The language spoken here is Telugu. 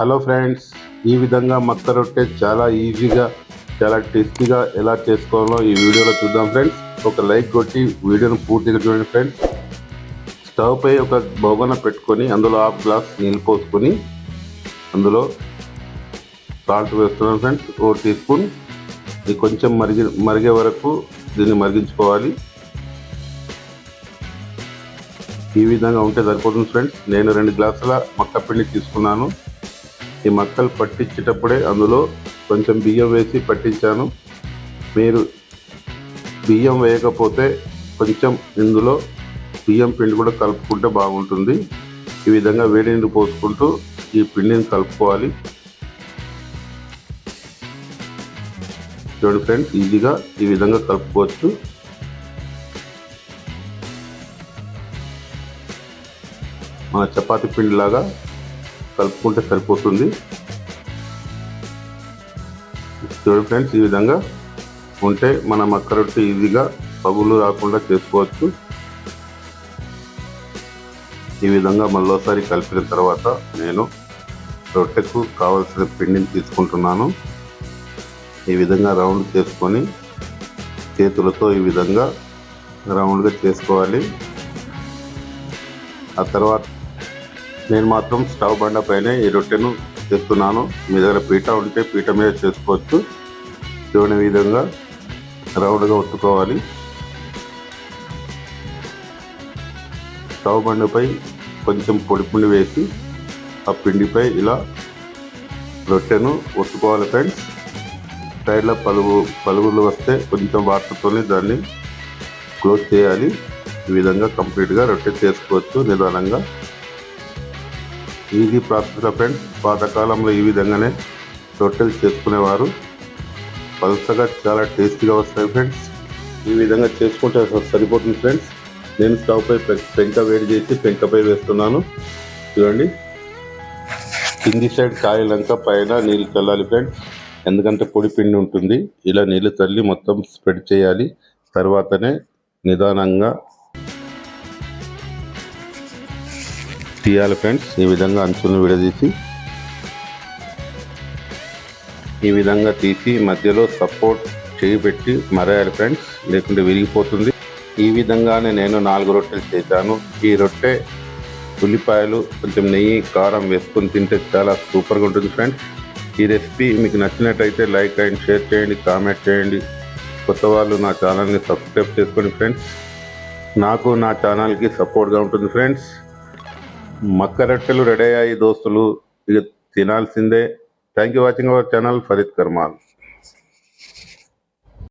హలో ఫ్రెండ్స్ ఈ విధంగా మక్క రొట్టె చాలా ఈజీగా చాలా టేస్టీగా ఎలా చేసుకోవాలో ఈ వీడియోలో చూద్దాం ఫ్రెండ్స్. ఒక లైక్ కొట్టి వీడియోను పూర్తిగా చూడండి ఫ్రెండ్స్. స్టవ్ పై ఒక బొగన పెట్టుకొని అందులో హాఫ్ గ్లాస్ నీళ్ళు పోసుకొని అందులో సాల్ట్ వేస్తున్నాను ఫ్రెండ్స్ ఓ టీ స్పూన్. ఇది కొంచెం మరిగి మరిగే వరకు దీన్ని మరిగించుకోవాలి. ఈ విధంగా ఉంటే సరిపోతుంది ఫ్రెండ్స్. నేను రెండు గ్లాసుల మక్క పిండి తీసుకున్నాను. ఈ మక్కలు పట్టించేటప్పుడే అందులో కొంచెం బియ్యం వేసి పట్టించాను. మీరు బియ్యం వేయకపోతే కొంచెం ఇందులో బియ్యం పిండి కూడా కలుపుకుంటే బాగుంటుంది. ఈ విధంగా వేడి నీళ్ళు పోసుకుంటూ ఈ పిండిని కలుపుకోవాలి. చూడండి ఫ్రెండ్స్ ఈజీగా ఈ విధంగా కలుపుకోవచ్చు. మన చపాతి పిండిలాగా కలుపుకుంటే సరిపోతుంది. చూడండి ఫ్రెండ్స్ ఈ విధంగా ఉంటే మన మక్క రొట్టె ఈజీగా పగులు రాకుండా చేసుకోవచ్చు. ఈ విధంగా మళ్ళీసారి కలిపిన తర్వాత నేను రొట్టెకు కావలసిన పిండిని తీసుకుంటున్నాను. ఈ విధంగా రౌండ్ చేసుకొని చేతులతో ఈ విధంగా రౌండ్గా చేసుకోవాలి. ఆ తర్వాత నేను మాత్రం స్టవ్ బండ పైన ఈ రొట్టెను చేస్తున్నాను మీ దగ్గర పీట ఉంటే పీట మీద చేసుకోవచ్చు. చూడని విధంగా రౌండ్గా ఒత్తుకోవాలి. స్టవ్ బండపై కొంచెం పొడి పిండి వేసి ఆ పిండిపై ఇలా రొట్టెను ఒత్తుకోవాలి ఫ్రెండ్స్. సైడ్లో పలుగు పలుగులు వస్తే కొంచెం వాటర్తోనే దాన్ని క్లోజ్ చేయాలి. ఈ విధంగా కంప్లీట్గా రొట్టె చేసుకోవచ్చు నిదానంగా. ఈజీ ప్రాసెస్ ఫ్రెండ్స్ పాతకాలంలో ఈ విధంగానే రొట్టెలు చేసుకునేవారు. పలుసగా చాలా టేస్టీగా వస్తాయి ఫ్రెండ్స్. ఈ విధంగా చేసుకుంటే సరిపోతుంది ఫ్రెండ్స్. నేను స్టవ్ పై పెంక వేడి చేసి పెంకపై వేస్తున్నాను. చూడండి. కింది సైడ్ కాయలంక పైన నీళ్ళు చల్లాలి ఫ్రెండ్స్. ఎందుకంటే పొడి పిండి ఉంటుంది. ఇలా నీళ్ళు చల్లి మొత్తం స్ప్రెడ్ చేయాలి. తర్వాతనే నిదానంగా తీయాలి ఫ్రెండ్స్. ఈ విధంగా అంచులను విడదీసి ఈ విధంగా తీసి మధ్యలో సపోర్ట్ చేయి పెట్టి మరేయాలి ఫ్రెండ్స్. లేకుంటే విరిగిపోతుంది. ఈ విధంగానే నేను నాలుగు రొట్టెలు చేశాను. ఈ రొట్టె ఉల్లిపాయలు కొంచెం నెయ్యి కారం వేసుకొని తింటే చాలా సూపర్గా ఉంటుంది ఫ్రెండ్స్. ఈ రెసిపీ మీకు నచ్చినట్టయితే లైక్ అండ్ షేర్ చేయండి కామెంట్ చేయండి. కొత్త వాళ్ళు నా ఛానల్ని సబ్స్క్రైబ్ చేసుకోండి ఫ్రెండ్స్ నాకు నా ఛానల్కి సపోర్ట్గా ఉంటుంది ఫ్రెండ్స్. మక్క రొట్టెలు రెడీ అయ్యాయి దోస్తులు. ఇక తినాల్సిందే. Thank you watching our channel Farid Karmal